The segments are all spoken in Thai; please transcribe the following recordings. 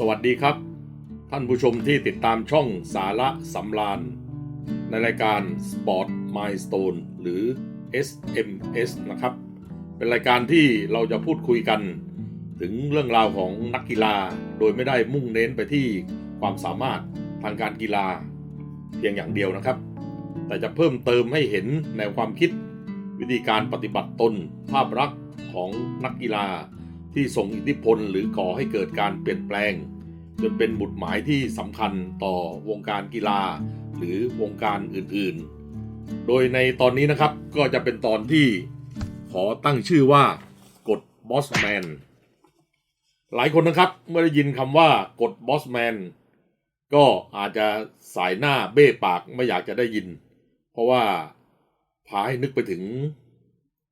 สวัสดีครับ ท่านผู้ชมที่ติดตามช่องสาระสำราญในรายการ Sport Milestone หรือ SMS นะครับ เป็นรายการที่เราจะพูดคุยกัน ถึงเรื่องราวของนักกีฬาโดยไม่ได้มุ่งเน้นไปที่ความสามารถทางการกีฬาเพียงอย่างเดียวนะครับ แต่จะเพิ่มเติมให้เห็นแนวความคิด วิธีการปฏิบัติตนภาพลักษณ์ของนักกีฬา ที่ส่งอิทธิพลหรือก่อให้เกิดการเปลี่ยนแปลง จนเป็นบุตรหมายที่สำคัญต่อวงการกีฬา หรือวงการอื่นๆ โดยในตอนนี้นะครับก็จะเป็นตอนที่ขอตั้งชื่อว่ากฎบอสแมนหลายคนนะครับเมื่อได้ยินคำว่ากฎบอสแมนก็อาจจะสายหน้าเบ้ปากไม่อยากจะได้ยิน เพราะว่าพาให้นึกไปถึง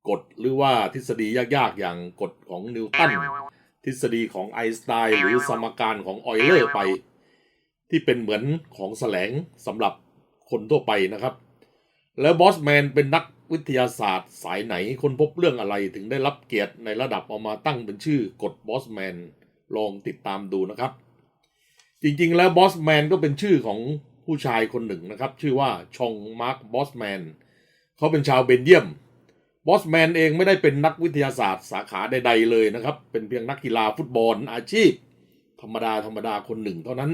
กฎหรือว่าทฤษฎียากๆ อย่างกฎของนิวตันทฤษฎีของไอน์สไตน์หรือสมการของออยเลอร์ไป ที่เป็นเหมือนของแสลงสำหรับคนทั่วไปนะครับ แล้วบอสแมนเป็นนักวิทยาศาสตร์สายไหนคนพบเรื่องอะไรถึงได้รับเกียรติในระดับเอามาตั้งเป็นชื่อกฎบอสแมนลองติดตามดูนะครับ จริงๆแล้วบอสแมนก็เป็นชื่อของผู้ชายคนหนึ่งนะครับ ชื่อว่าชองมาร์คบอสแมนเขาเป็นชาวเบนเยียม บอสแมนเองไม่ได้เป็นนักวิทยาศาสตร์สาขาใดๆเลยนะครับ เป็นเพียงนักกีฬาฟุตบอลอาชีพ ธรรมดาธรรมดาคนหนึ่งเท่านั้น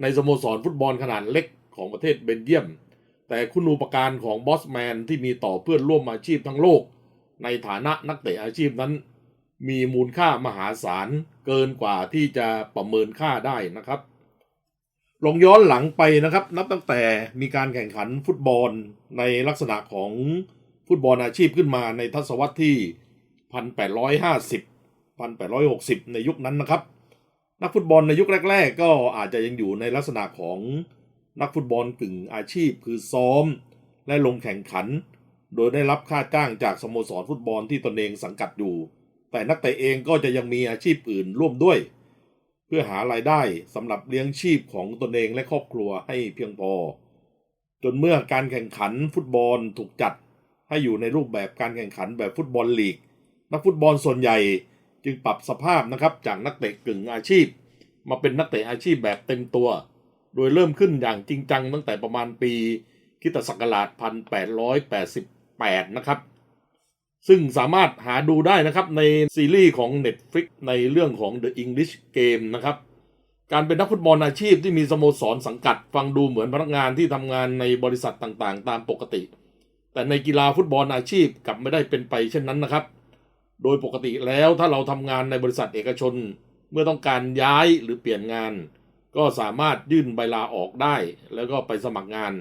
ในสโมสรฟุตบอลขนาดเล็กของประเทศเบนเยียม แต่คุณูปการของบอสแมนที่มีต่อเพื่อนร่วมอาชีพทั้งโลก ในฐานะนักเตะอาชีพนั้น มีมูลค่ามหาศาลเกินกว่าที่จะประเมินค่าได้นะครับลองย้อนหลังไปนะครับ นับตั้งแต่มีการแข่งขันฟุตบอลในลักษณะของ ฟุตบอลอาชีพขึ้นมาในทศวรรษที่ 1850 1860 ในยุคนั้นนะครับ นักฟุตบอลในยุคแรก ๆ ก็อาจจะยังอยู่ในลักษณะของนักฟุตบอลกึ่งอาชีพคือซ้อม และลงแข่งขัน โดยได้รับค่าจ้างจากสโมสรฟุตบอลที่ตนเองสังกัดอยู่ แต่นักเตะเองก็จะยังมีอาชีพอื่นร่วมด้วย เพื่อหารายได้สำหรับเลี้ยงชีพของตนเองและครอบครัวให้เพียงพอ จนเมื่อการแข่งขันฟุตบอลถูกจัด ให้อยู่ในรูปแบบการแข่งขันแบบฟุตบอลลีก นักฟุตบอลส่วนใหญ่จึงปรับสภาพนะครับจากนักเตะกึ่งอาชีพ มาเป็นนักเตะอาชีพแบบเต็มตัว โดยเริ่มขึ้นอย่างจริงจังตั้งแต่ประมาณปีคิตศักราช 1888 นะครับ ซึ่งสามารถหาดูได้นะครับในซีรีส์ของ Netflix ในเรื่องของ The English Game นะครับการเป็นนักฟุตบอลอาชีพที่มีสโมสรสังกัด ฟังดูเหมือนพนักงานที่ทำงานในบริษัทต่างๆ ตามปกติ แต่ในกีฬาฟุตบอลอาชีพกลับไม่ได้เป็นไปเช่นนั้นนะครับ โดยปกติแล้วถ้าเราทำงานในบริษัทเอกชน เมื่อต้องการย้ายหรือเปลี่ยนงาน ก็สามารถยื่นใบลาออกได้ แล้วก็ไปสมัครงาน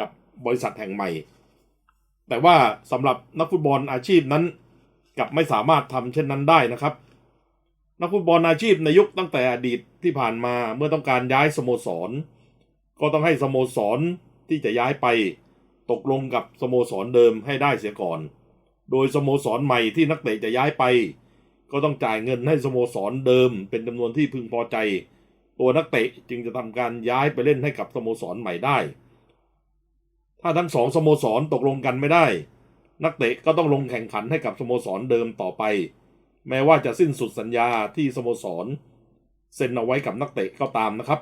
กับบริษัทแห่งใหม่ แต่ว่าสำหรับนักฟุตบอลอาชีพนั้นกลับไม่สามารถทำเช่นนั้นได้นะครับ นักฟุตบอลอาชีพในยุคตั้งแต่อดีตที่ผ่านมาเมื่อต้องการย้ายสโมสร ก็ต้องให้สโมสรที่จะย้ายไป ตกลงกับสโมสรเดิมให้ได้เสียก่อน โดยสโมสรใหม่ที่นักเตะจะย้ายไป ก็ต้องจ่ายเงินให้สโมสรเดิม เป็นจำนวนที่พึงพอใจ ตัวนักเตะจึงจะทำการย้ายไปเล่นให้กับสโมสรใหม่ได้ ถ้าทั้งสองสโมสรตกลงกันไม่ได้ นักเตะก็ต้องลงแข่งขันให้กับสโมสรเดิมต่อไป แม้ว่าจะสิ้นสุดสัญญาที่สโมสรเซ็นเอาไว้กับนักเตะก็ตามนะครับ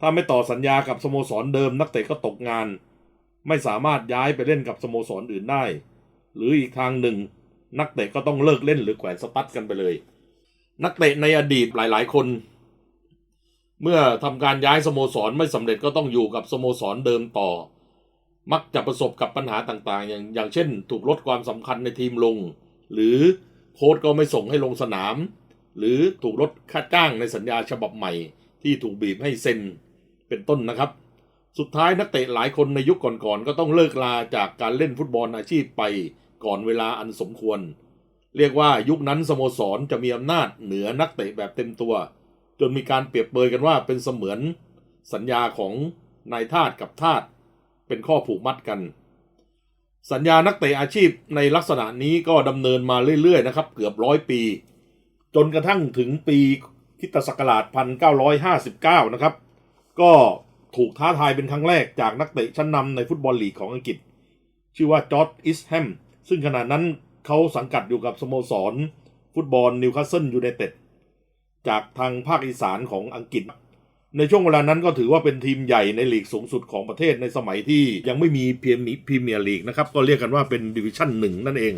ถ้าไม่ต่อสัญญากับสโมสรเดิมนักเตะก็ตกงาน ไม่สามารถย้ายไปเล่นกับสโมสรอื่นได้ หรืออีกทางหนึ่ง นักเตะก็ต้องเลิกเล่นหรือแขวนสตั๊ดกันไปเลย นักเตะในอดีตหลาย ๆ คน เมื่อทำการย้ายสโมสรไม่สำเร็จก็ต้องอยู่กับสโมสรเดิมต่อ มักจะประสบกับปัญหาต่างๆ อย่างอย่างเช่น ถูกลดความสำคัญในทีมลง หรือโค้ชก็ไม่ส่งให้ลงสนาม หรือถูกลดค่าจ้างในสัญญาฉบับใหม่ ที่ถูกบีบให้เซ็นเป็นต้นนะครับ สุดท้ายนักเตะหลายคนในยุคก่อนๆ ก็ต้องเลิกลาจากการเล่นฟุตบอลอาชีพไปก่อนเวลาอันสมควร เรียกว่ายุคนั้นสโมสรจะมีอำนาจเหนือนักเตะแบบเต็มตัว จนมีการเปรียบเปยกันว่าเป็นเสมือนสัญญาของนายทาสกับทาสเป็นข้อผูกมัดกัน สัญญานักเตะอาชีพในลักษณะนี้ก็ดำเนินมาเรื่อยๆนะครับ เกือบร้อยปี จนกระทั่งถึงปีคริตศักราช1959 นะครับ ก็ ถูกท้าทายเป็นครั้งแรกจากนักเตะชั้นนำในฟุตบอลลีกของอังกฤษ ชื่อว่าจอร์ดอิสแฮมซึ่งขณะนั้นเขาสังกัดอยู่กับสโมสร ฟุตบอลนิวคาสเซิลยูไนเต็ดจากทางภาคอีสานของอังกฤษ ในช่วงเวลานั้นก็ถือว่าเป็นทีมใหญ่ในลีกสูงสุดของประเทศในสมัยที่ยังไม่มีพรีเมียร์ลีกนะครับ ก็เรียกกันว่าเป็นดิวิชั่นหนึ่งนั่นเอง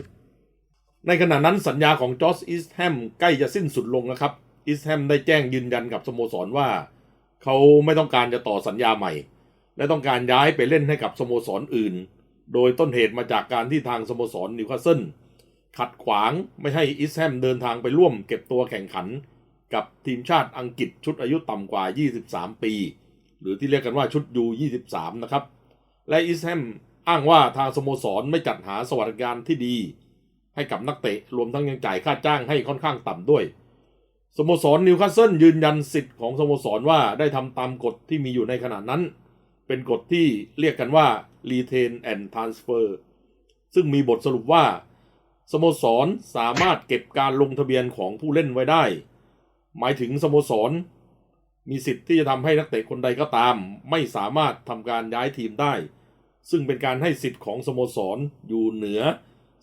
ในขณะนั้นสัญญาของจอร์จอีสแฮมใกล้จะสิ้นสุดลงนะครับอีสแฮมได้แจ้งยืนยันกับสโมสรว่า เขาไม่ต้องการจะต่อสัญญาใหม่ และต้องการย้ายไปเล่นให้กับสโมสรอื่น โดยต้นเหตุมาจากการที่ทางสโมสรนิวคาสเซิลขัดขวางไม่ให้อีสแฮมเดินทางไปร่วมเก็บตัวแข่งขัน กับทีมชาติอังกฤษชุดอายุต่ำกว่า 23 ปี หรือที่เรียกกันว่าชุดยู23 นะครับ และอีสแฮมอ้างว่าทางสโมสรไม่จัดหาสวัสดิการที่ดี ให้กับนักเตะรวมทั้งยังจ่ายค่าจ้างให้ค่อนข้างต่ำด้วย สโมสรนิวคาสเซิลยืนยันสิทธิ์ของสโมสรว่าได้ทำตามกฎที่มีอยู่ในขณะนั้น เป็นกฎที่เรียกกันว่า retain and transfer ซึ่งมีบทสรุปว่า สโมสรสามารถเก็บการลงทะเบียนของผู้เล่นไว้ได้ หมายถึงสโมสร มีสิทธิ์ที่จะทำให้นักเตะคนใดก็ตาม ไม่สามารถทำการย้ายทีมได้ ซึ่งเป็นการให้สิทธิ์ของสโมสรอยู่เหนือ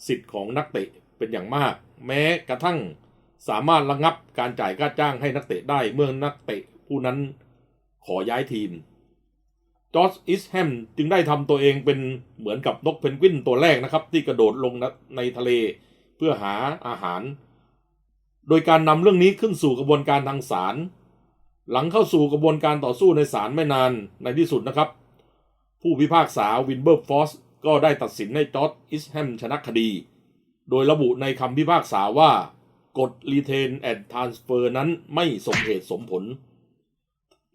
สิทธิ์ของนักเตะเป็นอย่างมาก แม้กระทั่ง สามารถระงับการจ่ายค่าจ้างให้นักเตะได้เมื่อนักเตะผู้นั้นขอย้ายทีม จอร์จอิสแฮมจึงได้ทำตัวเองเป็นเหมือนกับนกเพนกวินตัวแรกนะครับ ที่กระโดดลงในทะเลเพื่อหาอาหาร โดยการนำเรื่องนี้ขึ้นสู่กระบวนการทางศาลหลังเข้าสู่กระบวนการต่อสู้ในศาลไม่นานในที่สุดนะครับ ผู้พิพากษาวินเบอร์ฟอสก็ได้ตัดสินให้จอร์จอิสแฮมชนะคดี โดยระบุในคำพิพากษาว่า กฎ retain and transfer นั้นไม่สมเหตุสมผล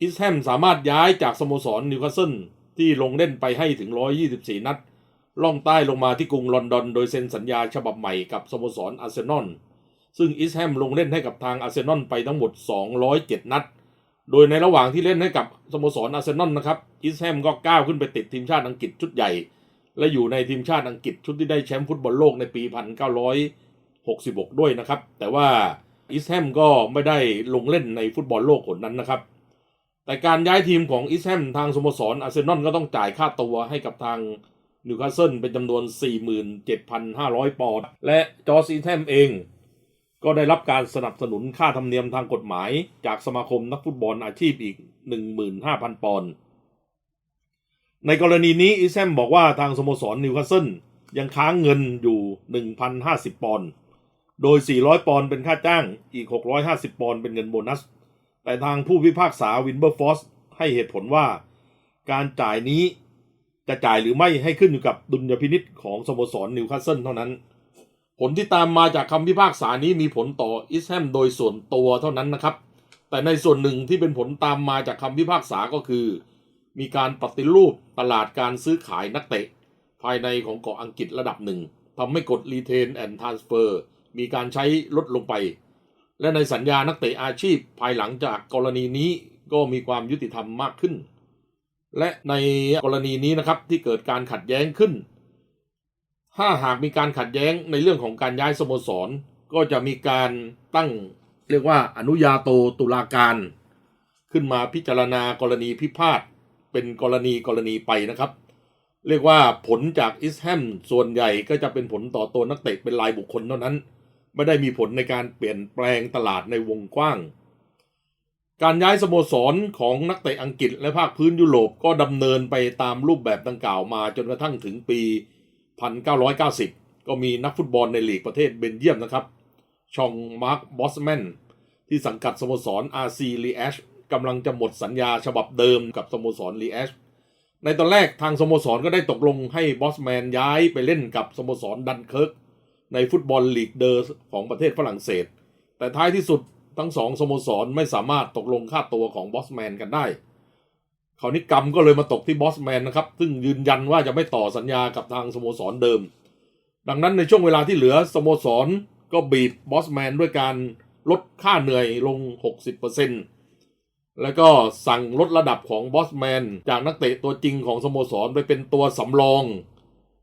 อิสแฮมสามารถย้ายจากสโมสรนิวคาสเซิลที่ลงเล่นไปให้ถึง 124 นัด ล่องใต้ลงมาที่กรุงลอนดอน โดยเซ็นสัญญาฉบับใหม่กับสโมสรอาร์เซนอล ซึ่งอิสแฮมลงเล่นให้กับทางอาร์เซนอลไปทั้งหมด 207 นัด โดยในระหว่างที่เล่นให้กับสโมสรอาร์เซนอลนะครับอิสแฮมก็ก้าวขึ้นไปติดทีมชาติอังกฤษชุดใหญ่ และอยู่ในทีมชาติอังกฤษชุดที่ได้แชมป์ฟุตบอลโลกในปี 1990 66 ด้วยนะครับ แต่ว่าอิสแฮมก็ไม่ได้ลงเล่นในฟุตบอลโลกคนนั้นนะครับ แต่การย้ายทีมของอิสแฮมทางสโมสรอาร์เซนอลก็ต้องจ่ายค่าตัวให้กับทางนิวคาสเซิลเป็นจำนวน 47,500 ปอนด์และจอร์จอิสแฮมเอง ก็ได้รับการสนับสนุนค่าธรรมเนียมทางกฎหมาย จากสมาคมนักฟุตบอลอาชีพอีก 15,000 ปอนด์ในกรณีนี้อิสแฮมบอกว่าทางสโมสรนิวคาสเซิลยังค้างเงินอยู่ 1,050 ปอนด์ โดย 400 ปอนด์เป็นค่าจ้าง อีก 650 ปอนด์เป็นเงินโบนัส แต่ทางผู้พิพากษาวินเบอร์ฟอสให้เหตุผลว่า การจ่ายนี้จะจ่ายหรือไม่ให้ขึ้นอยู่กับดุลยพินิษของสโมสรนิวคาสเซิลเท่านั้น ผลที่ตามมาจากคำพิพากษานี้มีผลต่ออิสแฮมโดยส่วนตัวเท่านั้นนะครับ แต่ในส่วนหนึ่งที่เป็นผลตามมาจากคำพิพากษาก็คือ มีการปฏิรูปตลาดการซื้อขายนักเตะ ภายในของเกาะอังกฤษระดับหนึ่งทำให้กฎ retain and transfer มีการใช้ลดลงไป และในสัญญานักเตะอาชีพภายหลังจากกรณีนี้ก็มีความยุติธรรมมากขึ้น และในกรณีนี้นะครับที่เกิดการขัดแย้งขึ้น ถ้าหากมีการขัดแย้งในเรื่องของการย้ายสโมสร ก็จะมีการตั้งเรียกว่าอนุญาโตตุลาการ ขึ้นมาพิจารณากรณีพิพาทเป็นกรณีกรณีไปนะครับ เรียกว่าผลจากอิสแฮมส่วนใหญ่ก็จะเป็นผลต่อตัวนักเตะเป็นรายบุคคลเท่านั้น ไม่ได้มีผลในการเปลี่ยนแปลงตลาดในวงกว้าง การย้ายสโมสรของนักเตะอังกฤษและภาคพื้นยุโรปก็ดำเนินไปตามรูปแบบดังกล่าวมาจนกระทั่งถึงปี 1990 ก็มีนักฟุตบอลในลีกประเทศเบนเยียมนะครับ ชองมาร์คบอสแมนที่สังกัดสโมสร RC l e a s h กำลังจะหมดสัญญาฉบับเดิมกับสโมสร l e a s h ในตอนแรกทางสโมสรก็ได้ตกลงให้บอสแมนย้ายไปเล่นกับสโมสรดันเคิร์ก ในฟุตบอลลีกเดอร์ของประเทศฝรั่งเศส แต่ท้ายที่สุดทั้งสองสโมสรไม่สามารถตกลงค่าตัวของบอสแมนกันได้คราวนี้กรรมก็เลยมาตกที่บอสแมนนะครับ ซึ่งยืนยันว่าจะไม่ต่อสัญญากับทางสโมสรเดิม ดังนั้นในช่วงเวลาที่เหลือสโมสรก็บีบบอสแมนด้วยการลดค่าเหนื่อยลง 60%แล้วก็สั่งลดระดับของบอสแมนจากนักเตะตัวจริงของสโมสรไปเป็นตัวสำรอง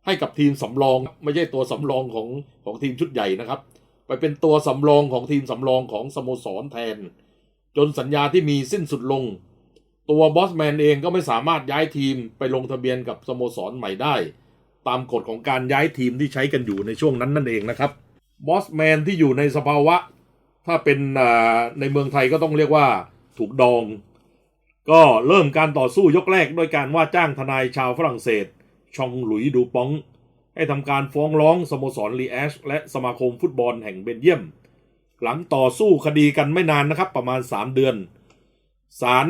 ให้กับทีมสำรอง ไม่ใช่ตัวสำรองของของทีมชุดใหญ่นะครับ ไปเป็นตัวสำรองของทีมสำรองของสโมสรแทน จนสัญญาที่มีสิ้นสุดลง ตัวบอสแมนเองก็ไม่สามารถย้ายทีมไปลงทะเบียนกับสโมสรใหม่ได้ ตามกฎของการย้ายทีมที่ใช้กันอยู่ในช่วงนั้นนั่นเองนะครับบอสแมนที่อยู่ในสภาวะ ถ้าเป็นในเมืองไทยก็ต้องเรียกว่าถูกดอง ก็เริ่มการต่อสู้ยกแรกด้วยการว่าจ้างทนายชาวฝรั่งเศส ชองหลุยดูปอง ให้ทำการฟ้องร้องสโมสรลีแอชและสมาคมฟุตบอลแห่งเบลเยียม หลังต่อสู้คดีกันไม่นานนะครับ ประมาณ 3 เดือนศาล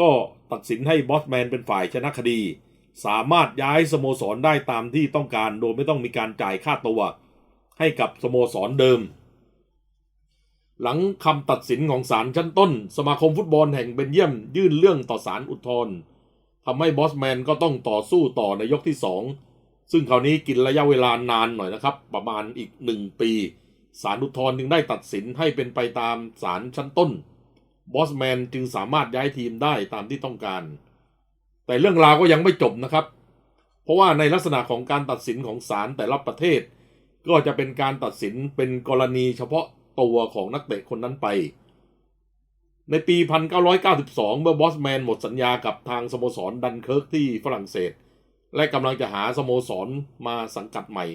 ก็ตัดสินให้บอสแมนเป็นฝ่ายชนะคดี สามารถย้ายสโมสรได้ตามที่ต้องการโดยไม่ต้องมีการจ่ายค่าตัว ให้กับสโมสรเดิม หลังคำตัดสินของศาลชั้นต้น สมาคมฟุตบอลแห่งเบลเยียม ยื่นเรื่องต่อศาลอุทธรณ์ ทำให้บอสแมนก็ต้องต่อสู้ต่อในยกที่ 2 ซึ่งคราวนี้กินระยะเวลานานหน่อยนะครับ ประมาณอีกหนึ่งปีศาลอุทธรณ์จึงได้ตัดสินให้เป็นไปตามศาลชั้นต้น บอสแมนจึงสามารถย้ายทีมได้ตามที่ต้องการ แต่เรื่องราวก็ยังไม่จบนะครับ เพราะว่าในลักษณะของการตัดสินของศาลแต่ละประเทศ ก็จะเป็นการตัดสินเป็นกรณีเฉพาะตัวของนักเตะคนนั้นไป ในปี 1992 เมื่อบอสแมนหมดสัญญากับทางสโมสรดันเคิร์กที่ฝรั่งเศส และกำลังจะหาสโมสรมาสังกัดใหม่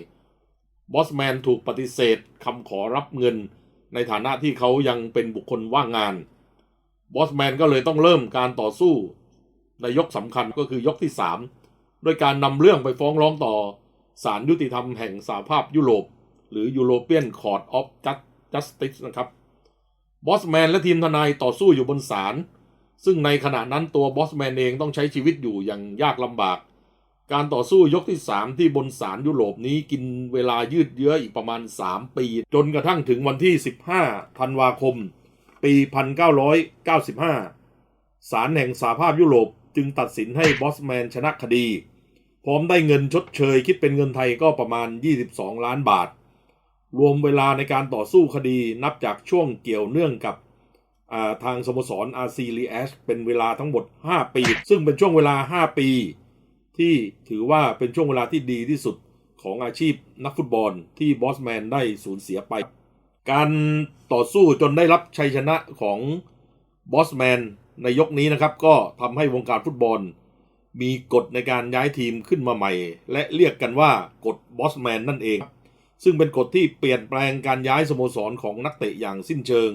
บอสแมนถูกปฏิเสธคำขอรับเงิน ในฐานะที่เขายังเป็นบุคคลว่างงาน บอสแมนก็เลยต้องเริ่มการต่อสู้ ในยกสำคัญก็คือยกที่3โดยการนำเรื่องไปฟ้องร้องต่อศาลยุติธรรมแห่งสหภาพยุโรป หรือ European Court of Justice นะครับ บอสแมนและทีมทนายต่อสู้อยู่บนศาลซึ่งในขณะนั้นตัวบอสแมนเองต้องใช้ชีวิตอยู่อย่างยากลำบาก การต่อสู้ยกที่ 3 ที่บนศาลยุโรปนี้กินเวลายืดเยื้ออีกประมาณ 3 ปี จนกระทั่งถึงวันที่ 15 ธันวาคม ปี 1995 ศาลแห่งสหภาพยุโรปจึงตัดสินให้บอสแมนชนะคดี พร้อมได้เงินชดเชยคิดเป็นเงินไทยก็ประมาณ 22 ล้านบาท รวมเวลาในการต่อสู้คดีนับจากช่วงเกี่ยวเนื่องกับาทางสโมสรอาร์ซีลีแอชเป็นเวลาทั้งหมด 5 ปี ซึ่งเป็นช่วงเวลา 5 ปี ที่ถือว่าเป็นช่วงเวลาที่ดีที่สุดของอาชีพนักฟุตบอลที่บอสแมนได้สูญเสียไป การต่อสู้จนได้รับชัยชนะของบอสแมนในยกนี้นะครับ ก็ทำให้วงการฟุตบอล มีกฎในการย้ายทีมขึ้นมาใหม่ และเรียกกันว่ากฎบอสแมนนั่นเอง ซึ่งเป็นกฎที่เปลี่ยนแปลงการย้ายสโมสรของนักเตะอย่างสิ้นเชิง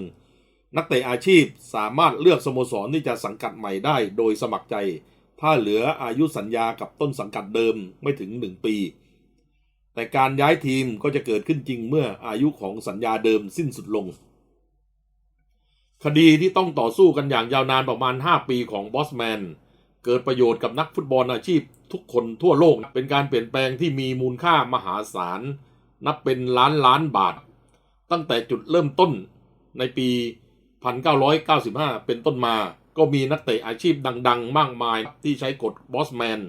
นักเตะอาชีพสามารถเลือกสโมสรที่จะสังกัดใหม่ได้โดยสมัครใจ ถ้าเหลืออายุสัญญากับต้นสังกัดเดิมไม่ถึง 1 ปี แต่การย้ายทีมก็จะเกิดขึ้นจริงเมื่ออายุของสัญญาเดิมสิ้นสุดลง คดีที่ต้องต่อสู้กันอย่างยาวนานประมาณ 5 ปีของบอสแมนเกิดประโยชน์กับนักฟุตบอลอาชีพทุกคนทั่วโลก เป็นการเปลี่ยนแปลงที่มีมูลค่ามหาศาล นับเป็นล้านล้านบาท ตั้งแต่จุดเริ่มต้นในปี 1995 เป็นต้นมาก็มีนักเตะอาชีพดัง ๆ มากมายที่ใช้กฎบอสแมน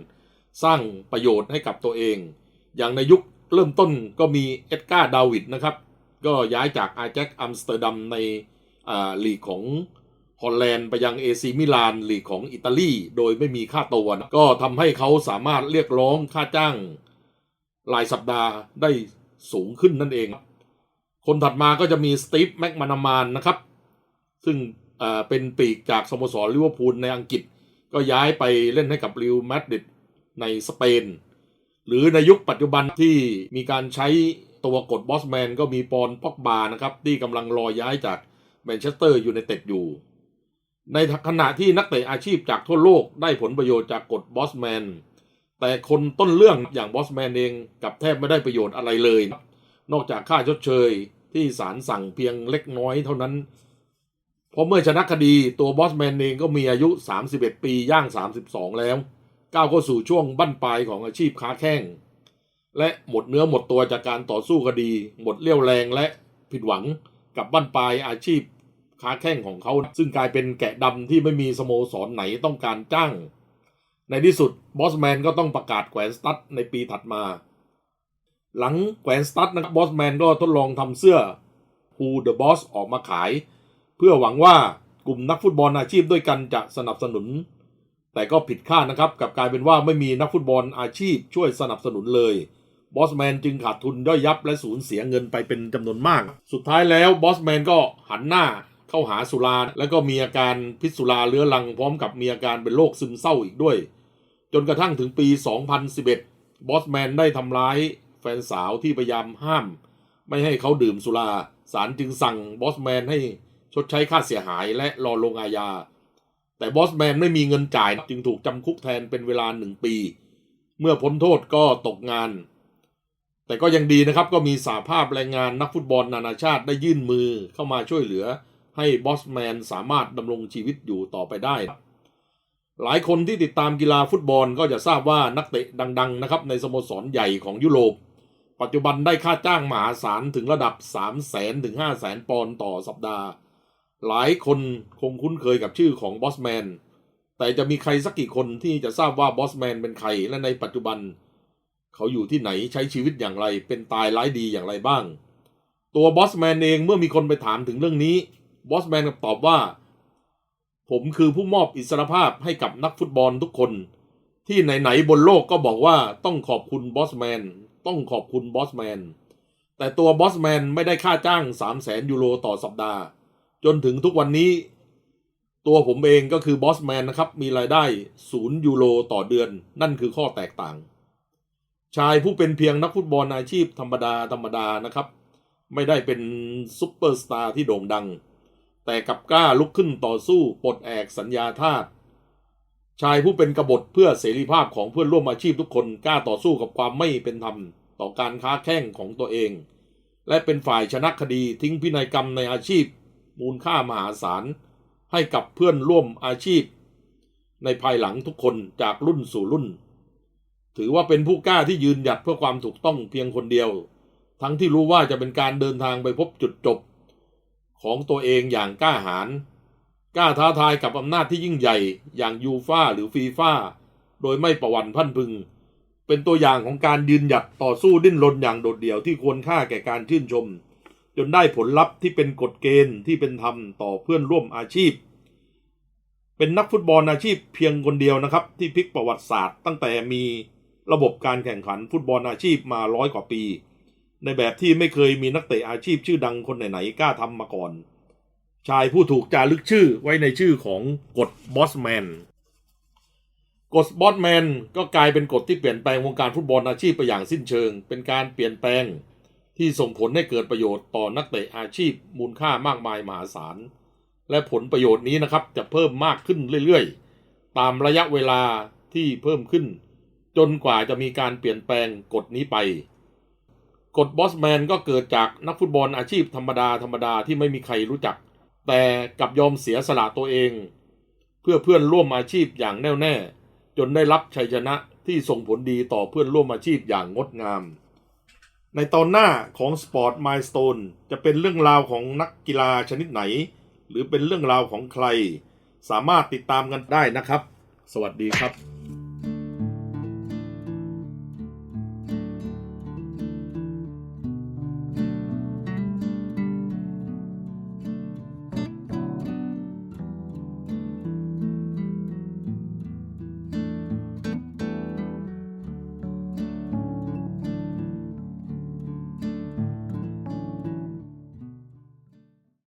สร้างประโยชน์ให้กับตัวเอง อย่างในยุคเริ่มต้นก็มีเอ็ดการ์ดาวิดนะครับ ก็ย้ายจากอาแจ็คอัมสเตอร์ดัมในลีกของฮอลแลนด์ไปยังเอซีมิลานลีกของอิตาลี โดยไม่มีค่าตัวนะก็ทำให้เขาสามารถเรียกร้องค่าจ้างรายสัปดาห์ได้ สูงขึ้นนั่นเอง คนถัดมาก็จะมีสตีฟแม็กมานามานนะครับ ซึ่งเป็นปีกจากสโมสรลิเวอร์พูลในอังกฤษ ก็ย้ายไปเล่นให้กับริวมาดริดในสเปน หรือในยุคปัจจุบันที่มีการใช้ตัวกดบอสแมนก็มีปอนป็อกบานะครับ ที่กำลังรอย้ายจากแมนเชสเตอร์ยูไนเต็ดอยู่ ในขณะที่นักเตะอาชีพจากทั่วโลกได้ผลประโยชน์จากกฎบอสแมน แต่คนต้นเรื่องอย่างบอสแมนเองกับแทบไม่ได้ประโยชน์อะไรเลย นอกจากค่าชดเชยที่ศาลสั่งเพียงเล็กน้อยเท่านั้น เพราะเมื่อชนะคดีตัวบอสแมนเองก็มีอายุ 31 ปีย่าง 32 แล้ว ก้าวเข้าสู่ช่วงบั้นปลายของอาชีพค้าแข้ง และหมดเนื้อหมดตัวจากการต่อสู้คดี หมดเรี่ยวแรงและผิดหวังกับบั้นปลายอาชีพค้าแข้งของเขา ซึ่งกลายเป็นแกะดำที่ไม่มีสโมสรไหนต้องการจ้าง ในที่สุดบอสแมนก็ต้องประกาศแขวนสตั๊ดในปีถัดมา หลังแขวนสตั๊ดนะครับบอสแมนก็ทดลองทำเสื้อ Who the Boss ออกมาขาย เพื่อหวังว่ากลุ่มนักฟุตบอลอาชีพด้วยกันจะสนับสนุน แต่ก็ผิดคาดนะครับกับกลายเป็นว่าไม่มีนักฟุตบอลอาชีพช่วยสนับสนุนเลยบอสแมนจึงขาดทุนย่อยยับและสูญเสียเงินไปเป็นจำนวนมาก สุดท้ายแล้วบอสแมนก็หันหน้า เข้าหาสุรา แล้วก็มีอาการพิษสุราเรื้อรังพร้อมกับมีอาการเป็นโรคซึมเศร้าอีกด้วย จนกระทั่งถึงปี 2011 บอสแมนได้ทำร้ายแฟนสาวที่พยายามห้าม ไม่ให้เขาดื่มสุราศาลจึงสั่งบอสแมนให้ชดใช้ค่าเสียหายและรอลงอาญา แต่บอสแมนไม่มีเงินจ่ายจึงถูกจำคุกแทนเป็นเวลาหนึ่งปี เมื่อพ้นโทษก็ตกงาน แต่ก็ยังดีนะครับก็มีสาภาพแรงงานนักฟุตบอลนานาชาติได้ยื่นมือเข้ามาช่วยเหลือ ให้บอสแมนสามารถดำรงชีวิตอยู่ต่อไปได้ หลายคนที่ติดตามกีฬาฟุตบอลก็จะทราบว่านักเตะดังๆนะครับในสโมสรใหญ่ของยุโรป ปัจจุบันได้ค่าจ้างมหาศาลถึงระดับ 3 0 0แสนถึง 5 0 0แสนปอนด์ต่อสัปดาห์ หลายคนคงคุ้นเคยกับชื่อของบอสแมนแต่จะมีใครสักกี่คนที่จะทราบว่าบอสแมนเป็นใครและในปัจจุบัน เขาอยู่ที่ไหนใช้ชีวิตอย่างไร เป็นตายร้ายดีอย่างไรบ้าง ตัวบอสแมนเองเมื่อมีคนไปถามถึงเรื่องนี้ บอสแมนตอบว่า ผมคือผู้มอบอิสรภาพให้กับนักฟุตบอลทุกคน ที่ไหนๆบนโลกก็บอกว่าต้องขอบคุณบอสแมนต้องขอบคุณบอสแมนแต่ตัวบอสแมนไม่ได้ค่าจ้าง 3 0 0แสนยูโรต่อสัปดาห์ จนถึงทุกวันนี้ ตัวผมเองก็คือบอสแมนนะครับ มีรายได้0ยูโรต่อเดือน นั่นคือข้อแตกต่าง ชายผู้เป็นเพียงนักฟุตบอลอาชีพธรรมดาธรรมดานะครับ ไม่ได้เป็นซุปเปอร์สตาร์ที่โด่งดัง แต่กลับกล้าลุกขึ้นต่อสู้ปลดแอกสัญญาทาสชายผู้เป็นกบฏเพื่อเสรีภาพของเพื่อนร่วมอาชีพทุกคนกล้าต่อสู้กับความไม่เป็นธรรม ต่อการค้าแข่งของตัวเอง และเป็นฝ่ายชนะคดีทิ้งพินัยกรรมในอาชีพ มูลค่ามหาศาล ให้กับเพื่อนร่วมอาชีพ ในภายหลังทุกคนจากรุ่นสู่รุ่น ถือว่าเป็นผู้กล้าที่ยืนหยัดเพื่อความถูกต้องเพียงคนเดียว ทั้งที่รู้ว่าจะเป็นการเดินทางไปพบจุดจบ ของตัวเองอย่างกล้าหาญกล้าท้าทายกับอำนาจที่ยิ่งใหญ่อย่างยูฟ่าหรือฟีฟ่าโดยไม่ประวันพันพึง เป็นตัวอย่างของการยืนหยัดต่อสู้ดิ้นรนอย่างโดดเดี่ยวที่ควรค่าแก่การชื่นชม จนได้ผลลัพธ์ที่เป็นกฎเกณฑ์ที่เป็นธรรมต่อเพื่อนร่วมอาชีพ เป็นนักฟุตบอลอาชีพเพียงคนเดียวนะครับ ที่พลิกประวัติศาสตร์ ตั้งแต่มีระบบการแข่งขันฟุตบอลอาชีพมาร้อยกว่าปี ในแบบที่ไม่เคยมีนักเตะอาชีพชื่อดังคนไหนๆกล้าทำมาก่อน ชายผู้ถูกจารึกชื่อไว้ในชื่อของกฎบอสแมนกฎบอสแมนก็กลายเป็นกฎที่เปลี่ยนแปลงวงการฟุตบอลอาชีพไปอย่างสิ้นเชิง เป็นการเปลี่ยนแปลงที่ส่งผลให้เกิดประโยชน์ต่อนักเตะอาชีพมูลค่ามากมายมหาศาล และผลประโยชน์นี้นะครับจะเพิ่มมากขึ้นเรื่อยๆ ตามระยะเวลาที่เพิ่มขึ้น จนกว่าจะมีการเปลี่ยนแปลงกฎนี้ไป กฎบอสแมนก็เกิดจากนักฟุตบอลอาชีพธรรมดาธรรมดาที่ไม่มีใครรู้จัก แต่กับยอมเสียสละตัวเอง เพื่อเพื่อนร่วมอาชีพอย่างแน่วแน่ จนได้รับชัยชนะที่ส่งผลดีต่อเพื่อนร่วมอาชีพอย่างงดงาม ในตอนหน้าของ Sport Milestone จะเป็นเรื่องราวของนักกีฬาชนิดไหน หรือเป็นเรื่องราวของใคร สามารถติดตามกันได้นะครับ สวัสดีครับ